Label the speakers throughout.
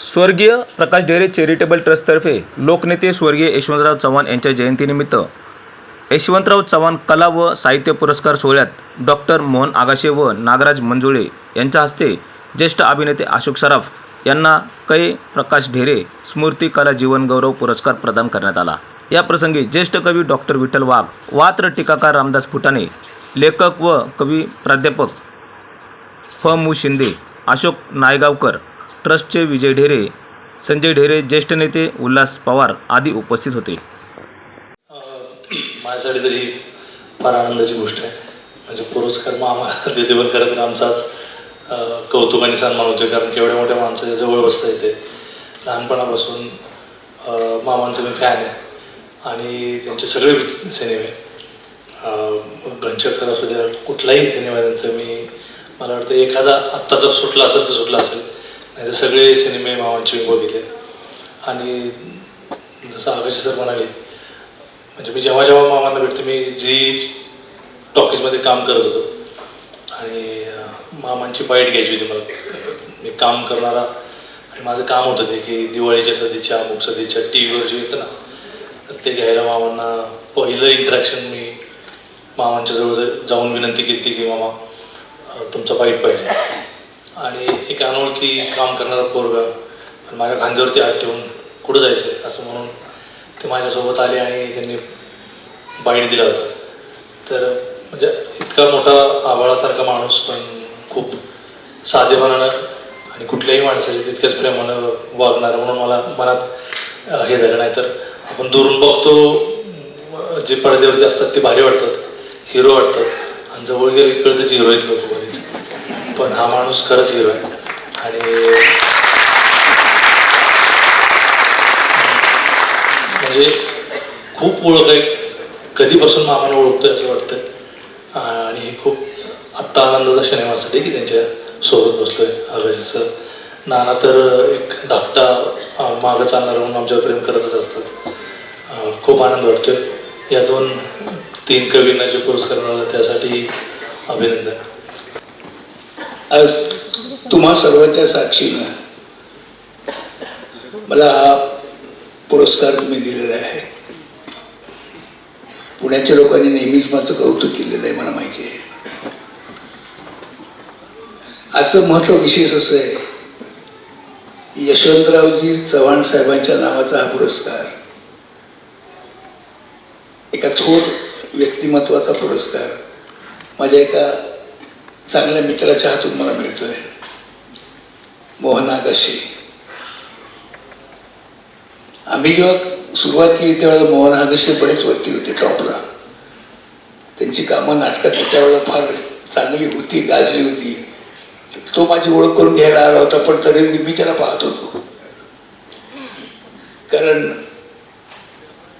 Speaker 1: स्वर्गीय प्रकाश ढेरे चॅरिटेबल ट्रस्टतर्फे लोकनेते स्वर्गीय यशवंतराव चव्हाण यांच्या जयंतीनिमित्त यशवंतराव चव्हाण कला व साहित्य पुरस्कार सोहळ्यात डॉक्टर मोहन आगाशे व नागराज मंजुळे यांच्या हस्ते ज्येष्ठ अभिनेते अशोक सराफ यांना कै प्रकाश ढेरे स्मृती कला जीवनगौरव पुरस्कार प्रदान करण्यात आला. या प्रसंगी ज्येष्ठ कवी डॉक्टर विठ्ठल वाघ वात्र टीकाकार रामदास फुटाणे लेखक व कवी प्राध्यापक फ मु शिंदे अशोक नायगावकर ट्रस्टचे विजय ढेरे संजय ढेरे ज्येष्ठ नेते उल्हास पवार आदी उपस्थित होते.
Speaker 2: माझ्यासाठी तरी फार आनंदाची गोष्ट आहे. म्हणजे पुरस्कार मग आम्हाला देते पण खरं तर आमचाच कौतुक आणि सन्मान होते कारण केवढ्या मोठ्या माणसाच्या जवळ बसता येते. लहानपणापासून मामांचं मी फॅन आहे. आणि त्यांचे सगळे सिनेमे. अं, घनचक्कर असू द्या कुठलाही सिनेमा त्यांचं मी मला वाटतं एखादा आत्ताचा सुटला असेल तर सुटला असेल. नाही तर सगळे सिनेमे मामांचे मी बघितलेत. आणि जसं आकाशी सर म्हणाले म्हणजे मी जेव्हा जेव्हा मामांना भेटतो मी जी टॉकीजमध्ये काम करत होतो. आणि मामांची बाईट घ्यायची होती मला. मी काम करणारा आणि माझं काम होतं ते की दिवाळीच्या सदीच्या अमुक सदीच्या टी व्हीवर जे येतं ना तर ते घ्यायला मामांना पहिलं इंटरॅक्शन मी मामांच्या जवळ जाऊन विनंती केली ती की मामा तुमचा बाईट पाहिजे. आणि एक अनोळखी काम करणारा पोरगा पण माझ्या खांद्यावरती हात ठेवून कुठं जायचं आहे असं म्हणून ते माझ्यासोबत आले आणि त्यांनी बाईट दिला होता. तर म्हणजे इतका मोठा आभाळासारखा माणूस पण खूप साधेपणानं आणि कुठल्याही माणसाचे तितक्याच प्रेमानं वागणार म्हणून मला मनात हे झालं. नाही तर आपण दुरून बघतो जे पडद्यावरती असतात ते भारी वाटतात हिरो वाटतात आणि जवळ गेले कळतं ते हिरो आहेत लोक बरेच. पण हा माणूस खरंच हिरो आहे. आणि म्हणजे खूप ओळख आहे. कधीपासून मामाला ओळखतोय असं वाटतं आणि हे खूप आत्ता आनंदाचा क्षण आहे माझ्यासाठी की त्यांच्यासोबत बसलो आहे आगाशी सर. नाना तर एक धाकटा मागं चालणार म्हणून आमच्यावर प्रेम करतच असतात. खूप आनंद वाटतोय. या दोन तीन कवींना जे पुरस्कार मिळाला त्यासाठी अभिनंदन.
Speaker 3: आज तुम्हा सर्वांच्या साक्षीनं मला हा पुरस्कार तुम्ही दिलेला आहे. पुण्याच्या लोकांनी नेहमीच माझं कौतुक केलेलं आहे मला माहिती आहे. आजचं महत्त्व विशेष असं आहे यशवंतरावजी चव्हाण साहेबांच्या नावाचा हा पुरस्कार एका थोर व्यक्तिमत्वाचा पुरस्कार माझ्या एका चांगल्या मित्राच्या हातून मला मिळतोय. मोहन आगाशे आम्ही जेव्हा सुरुवात केली त्यावेळेला मोहन आगाशे बरेच वरती होते टॉपला. त्यांची कामं नाटकात त्यावेळेला फार चांगली होती गाजली होती. तो माझी ओळख करून घ्यायला आला होता पण तरी मी त्याला पाहत होतो. कारण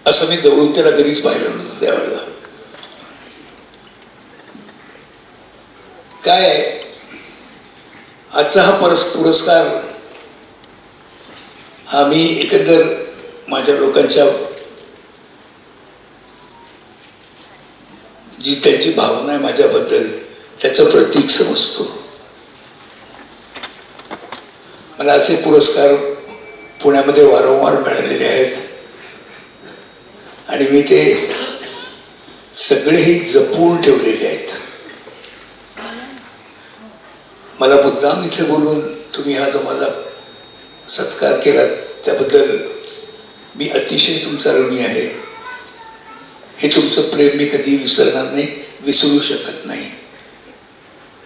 Speaker 3: असं मी जवळून त्याला घरीच पाहिलं नव्हतं त्यावेळेला. काय आहे? आजचा हा परस पुरस्कार हा मी एकंदर माझ्या लोकांच्या जी त्यांची भावना आहे माझ्याबद्दल त्याचं प्रतीक समजतो. मला असे पुरस्कार पुण्यामध्ये वारंवार मिळालेले आहेत. आणि मी ते सगळेही जपून ठेवलेले आहेत. मला मुद्दाम इथे बोलून तुम्ही हा जो माझा सत्कार केला त्याबद्दल मी अतिशय तुमचा ऋणी आहे. हे तुमचं प्रेम मी कधी विसरणार नाही विसरू शकत नाही.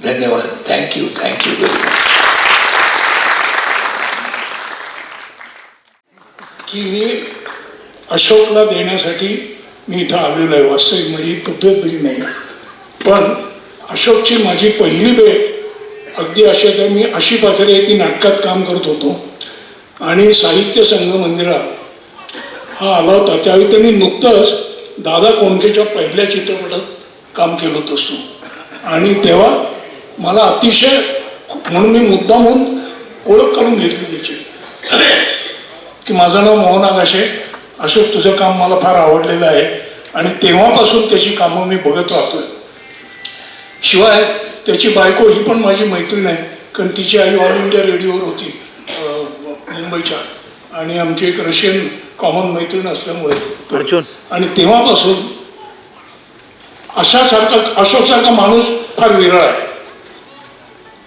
Speaker 3: धन्यवाद. थँक्यू थँक्यू व्हेरी मच
Speaker 4: की हे अशोकला देण्यासाठी मी इथं आलेलो आहे. वास्तविक माझी तब्येत बरी नाही. पण अशोकची माझी पहिली भेट अगदी अशा तर मी अशी पाथरे ती नाटकात काम करत होतो. आणि साहित्य संघ मंदिरात हा आला होता. त्यावेळी त्यांनी नुकतंच दादा कोंडकेच्या पहिल्या चित्रपटात काम केलं होतं असतो आणि तेव्हा मला अतिशय म्हणून मी मुद्दामहून ओळख करून घेतली त्याची. की माझं नाव मोहन आगाशे अशोक तुझं काम मला फार आवडलेलं आहे. आणि तेव्हापासून त्याची कामं मी बघत राहतोय. शिवाय त्याची बायको ही पण माझी मैत्रीण आहे. कारण तिची आई ऑल इंडिया रेडिओवर होती मुंबईच्या. आणि आमची एक रशियन कॉमन मैत्रीण असल्यामुळे. आणि तेव्हापासून अशासारखा अशोकसारखा माणूस फार विरळ आहे.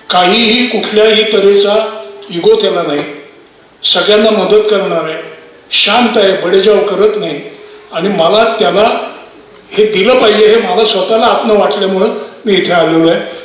Speaker 4: काहीही कुठल्याही तऱ्हेचा इगो त्याला नाही. सगळ्यांना मदत करणार आहे. शांत आहे बडेजाव करत नाही. आणि मला त्याला हे दिलं पाहिजे हे मला स्वतःला आत्म वाटल्यामुळं मी इथे आलेलो आहे.